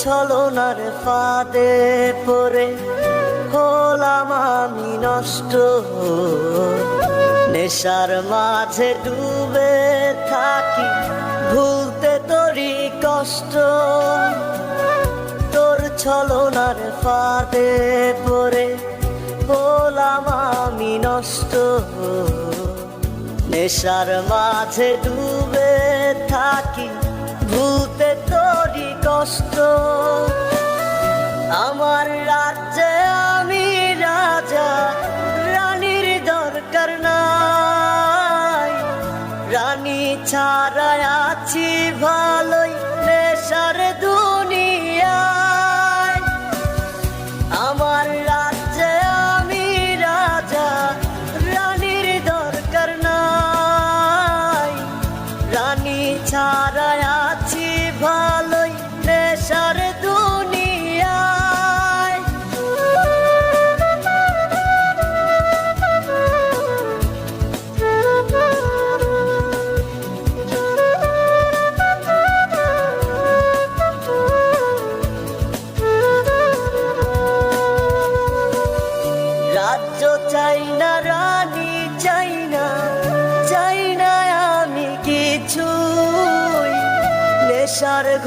ছলনার ফাঁদে পড়ে হলাম আমি নষ্ট। নেশার মাঝে ডুবে থাকি, ভুলতে তোরই কষ্ট। তোর ছলনার ফাঁদে পড়ে হলাম আমি নষ্ট। নেশার মাঝে ডুবে থাকি তোরই কষ্ট। আমার রাজ্যে আমি রাজা রানীর দরকার নাই। রানী ছাড়া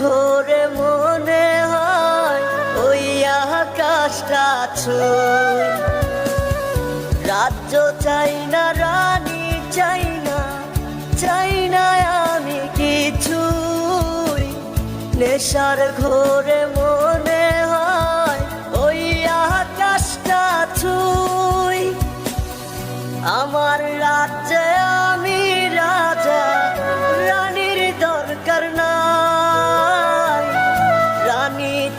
ঘোরে মনে হয় ওই আকাশটা ছুঁই। রাজ্য চাই না, রানী চাই না চাই না আমি কিছু নেশার ঘোরে মনে হয় ওই আকাশটা ছুঁই। আমার রাজ্যে আমি রাজা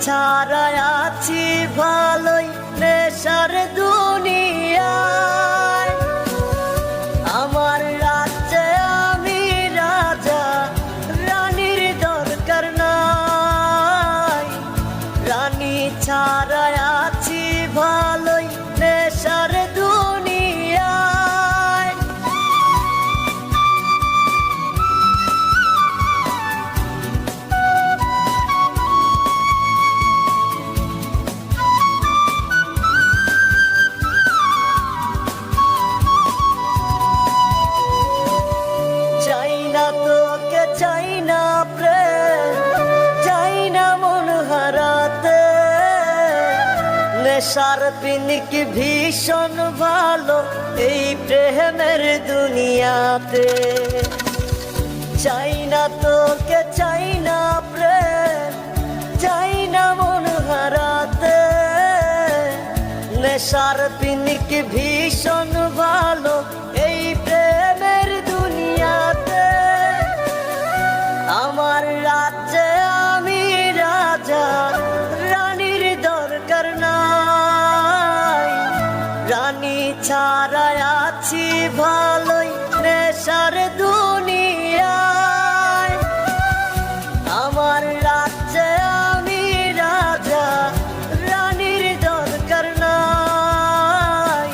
রানী নেশার পিনিক ভীষণ ভালো এই প্রেমের দুনিয়াতে। চাই না তোকে, চাই না প্রেম, চাই না মন হারাতে। নেশার পিনিক ভীষণ ভালো আছি ভালোই নেশার দুনিয়ায়। আমার রাজ্যে আমি রাজা, রানীর দরকার নাই।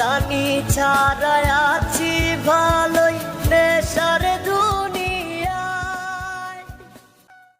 রানী ছাড়ায় আছি ভালো